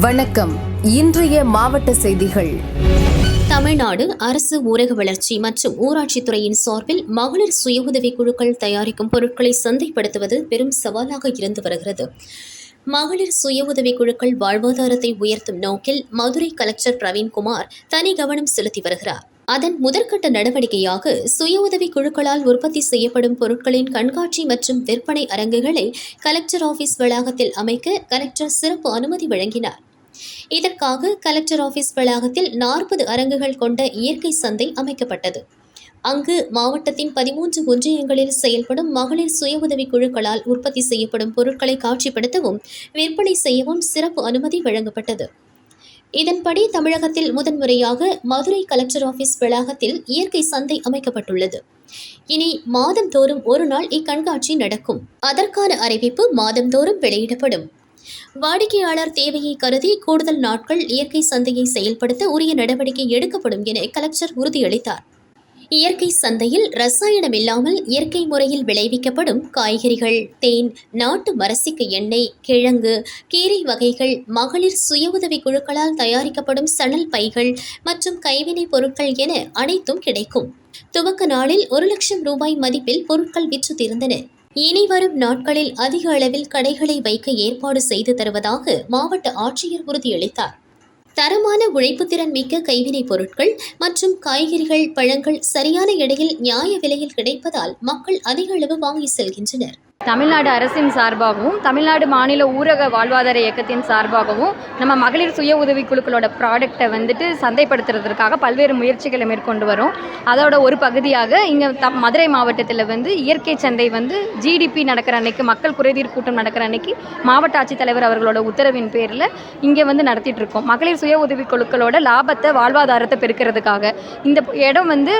வணக்கம். இன்றைய மாவட்ட செய்திகள். தமிழ்நாடு அரசு ஊரக வளர்ச்சி மற்றும் ஊராட்சித்துறையின் சார்பில் மகளிர் சுய உதவிக் குழுக்கள் தயாரிக்கும் பொருட்களை சந்தைப்படுத்துவது பெரும் சவாலாக இருந்து வருகிறது. மகளிர் சுய உதவிக் குழுக்கள் வாழ்வாதாரத்தை உயர்த்தும் நோக்கில் மதுரை கலெக்டர் பிரவீன்குமார் தனி கவனம் செலுத்தி வருகிறார். அதன் முதற்கட்ட நடவடிக்கையாக சுய உதவிக் குழுக்களால் உற்பத்தி செய்யப்படும் பொருட்களின் கண்காட்சி மற்றும் விற்பனை அரங்குகளை கலெக்டர் ஆபீஸ் வளாகத்தில் அமைக்க கலெக்டர் சிறப்பு அனுமதி வழங்கினார். இதற்காக கலெக்டர் ஆபீஸ் வளாகத்தில் நாற்பது அரங்குகள் கொண்ட இயற்கை சந்தை அமைக்கப்பட்டது. அங்கு மாவட்டத்தின் பதிமூன்று ஒன்றியங்களில் செயல்படும் மகளிர் சுய உதவிக் குழுக்களால் உற்பத்தி செய்யப்படும் பொருட்களை காட்சிப்படுத்தவும் விற்பனை செய்யவும் சிறப்பு அனுமதி வழங்கப்பட்டது. இதன்படி தமிழகத்தில் முதன்முறையாக மதுரை கலெக்டர் ஆபீஸ் வளாகத்தில் இயற்கை சந்தை அமைக்கப்பட்டுள்ளது. இனி மாதந்தோறும் ஒரு நாள் இக்கண்காட்சி நடக்கும். அதற்கான அறிவிப்பு மாதந்தோறும் வெளியிடப்படும். வாடிக்கையாளர் தேவையை கருதி கூடுதல் நாட்கள் இயற்கை சந்தையை செயல்படுத்த உரிய நடவடிக்கை எடுக்கப்படும் என கலெக்டர் உறுதியளித்தார். இயற்கை சந்தையில் ரசாயனம் இல்லாமல் இயற்கை முறையில் விளைவிக்கப்படும் காய்கறிகள் தேன் நாட்டு மரசிக்கு எண்ணெய் கிழங்கு கீரை வகைகள் மகளிர் சுய உதவி குழுக்களால் தயாரிக்கப்படும் சணல் பைகள் மற்றும் கைவினைப் பொருட்கள் என அனைத்தும் கிடைக்கும். துவக்க நாளில் ஒரு லட்சம் ரூபாய் மதிப்பில் பொருட்கள் விற்று தீர்ந்தன. இனி வரும் நாட்களில் அதிக அளவில் கடைகளை வைக்க ஏற்பாடு செய்து தருவதாக மாவட்ட ஆட்சியர் உறுதியளித்தார். தரமான உழைப்பு திறன் மிக்க கைவினைப் பொருட்கள் மற்றும் காய்கறிகள் பழங்கள் சரியான இடையில் நியாய விலையில் கிடைப்பதால் மக்கள் அதிக அளவு வாங்கி செல்கின்றனர். தமிழ்நாடு அரசின் சார்பாகவும் தமிழ்நாடு மாநில ஊரக வாழ்வாதார இயக்கத்தின் சார்பாகவும் நம்ம மகளிர் சுய உதவி குழுக்களோட ப்ராடக்டை வந்துட்டு சந்தைப்படுத்துறதுக்காக பல்வேறு முயற்சிகளை மேற்கொண்டு வரோம். அதோட ஒரு பகுதியாக இங்கே த மதுரை மாவட்டத்தில் வந்து இயற்கை சந்தை வந்து ஜிடிபி நடக்கிற அன்னைக்கு மக்கள் குறைதீர் கூட்டம் நடக்கிற அன்னைக்கு மாவட்ட ஆட்சித்தலைவர் அவர்களோட உத்தரவின் பேரில் இங்கே வந்து நடத்திட்டு இருக்கோம். மகளிர் சுய உதவிக் குழுக்களோட லாபத்தை வாழ்வாதாரத்தை பெருக்கிறதுக்காக. இந்த இடம் வந்து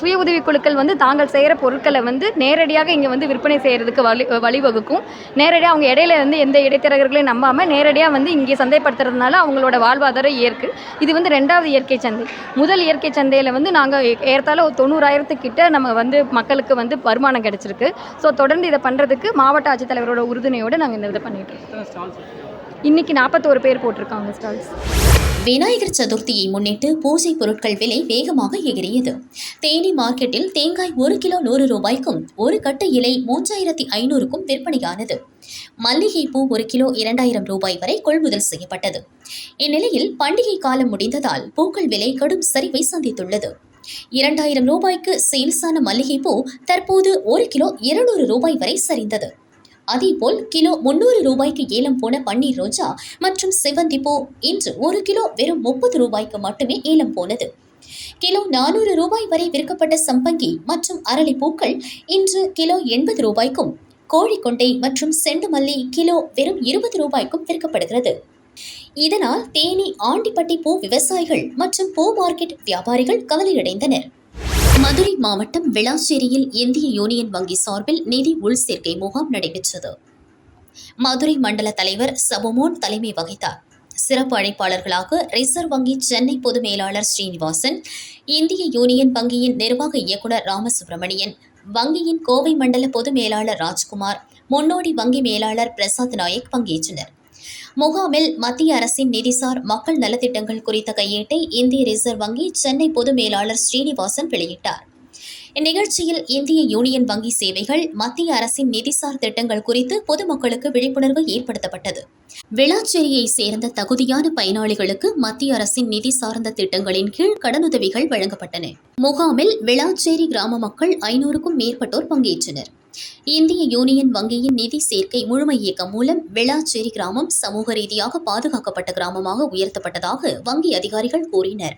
சுய உதவி குழுக்கள் வந்து தாங்கள் செய்கிற பொருட்களை வந்து நேரடியாக இங்கே வந்து விற்பனை செய்கிறதுக்கு வழி வழிவகுக்கும். நேரடியாக அவங்க இடையில இருந்து எந்த இடைத்தரகர்களையும் நம்பாமல் நேரடியாக வந்து இங்கே சந்தைப்படுத்துறதுனால அவங்களோட வாழ்வாதாரம் இயற்கு. இது வந்து ரெண்டாவது இயற்கை சந்தை. முதல் இயற்கை சந்தையில் வந்து நாங்கள் ஏறத்தாழ ஒரு தொண்ணூறாயிரத்துக்கிட்ட நம்ம வந்து மக்களுக்கு வந்து வருமானம் கிடைச்சிருக்கு. ஸோ தொடர்ந்து இதை பண்ணுறதுக்கு மாவட்ட ஆட்சித்தலைவரோட உறுதுணையோடு நாங்கள் இந்த இதை பண்ணிட்டு இருக்கோம். இன்னைக்கு நாற்பத்தோரு பேர் போட்டிருக்காங்க ஸ்டால்ஸ். விநாயகர் சதுர்த்தியை முன்னிட்டு பூஜை பொருட்கள் விலை வேகமாக எகிரியது தேனி மார்க்கெட்டில் தேங்காய் ஒரு கிலோ நூறு ரூபாய்க்கும் ஒரு கட்டு இலை மூன்றாயிரத்தி ஐநூறுக்கும் விற்பனையானது. மல்லிகை பூ ஒரு கிலோ இரண்டாயிரம் ரூபாய் வரை கொள்முதல் செய்யப்பட்டது. இந்நிலையில் பண்டிகை காலம் முடிந்ததால் பூக்கள் விலை கடும் சரிவை சந்தித்துள்ளது. இரண்டாயிரம் ரூபாய்க்கு சேல்ஸான மல்லிகை பூ தற்போது ஒரு கிலோ இருநூறு ரூபாய் வரை சரிந்தது. அதேபோல் கிலோ முன்னூறு ரூபாய்க்கு ஏலம் போன பன்னீர் ரோஜா மற்றும் செவந்தி பூ இன்று ஒரு கிலோ வெறும் முப்பது ரூபாய்க்கு மட்டுமே ஏலம் போனது. கிலோ நானூறு ரூபாய் வரை விற்கப்பட்ட சம்பங்கி மற்றும் அரளிப்பூக்கள் இன்று கிலோ எண்பது ரூபாய்க்கும் கோழிக்கொண்டை மற்றும் செண்டுமல்லி கிலோ வெறும் இருபது ரூபாய்க்கும் விற்கப்படுகிறது. இதனால் தேனி ஆண்டிப்பட்டி பூ விவசாயிகள் மற்றும் பூ மார்க்கெட் வியாபாரிகள் கவலையடைந்தனர். மதுரை மாவட்டம் விளாச்சேரியில் இந்திய யூனியன் வங்கி சார்பில் நிதி உள் சேர்க்கை முகாம் நடைபெற்றது. மதுரை மண்டல தலைவர் சபுமோன் தலைமை வகித்தார். சிறப்பு அழைப்பாளர்களாக ரிசர்வ் வங்கி சென்னை பொது மேலாளர் ஸ்ரீனிவாசன் இந்திய யூனியன் வங்கியின் நிர்வாக இயக்குனர் ராமசுப்பிரமணியன் வங்கியின் கோவை மண்டல பொது மேலாளர் ராஜ்குமார் முன்னோடி வங்கி மேலாளர் பிரசாத் நாயக் பங்கேற்றனர். முகாமில் மத்திய அரசின் நிதிசார் மக்கள் நலத்திட்டங்கள் குறித்த கையேட்டை இந்திய ரிசர்வ் வங்கி சென்னை பொது மேலாளர் ஸ்ரீனிவாசன் வெளியிட்டார். இந்நிகழ்ச்சியில் இந்திய யூனியன் வங்கி சேவைகள் மத்திய அரசின் நிதிசார் திட்டங்கள் குறித்து பொதுமக்களுக்கு விழிப்புணர்வு ஏற்படுத்தப்பட்டது. விளாச்சேரியை சேர்ந்த தகுதியான பயனாளிகளுக்கு மத்திய அரசின் நிதி சார்ந்த திட்டங்களின் கீழ் கடனுதவிகள் வழங்கப்பட்டன. முகாமில் விளாச்சேரி கிராம மக்கள் ஐநூறுக்கும் மேற்பட்டோர் பங்கேற்றனர். இந்திய யூனியன் வங்கியின் நிதி சேர்க்கை முழுமை இயக்கம் மூலம் விளாச்சேரி கிராமம் சமூக ரீதியாக பாதுகாக்கப்பட்ட கிராமமாக உயர்த்தப்பட்டதாக வங்கி அதிகாரிகள் கூறினர்.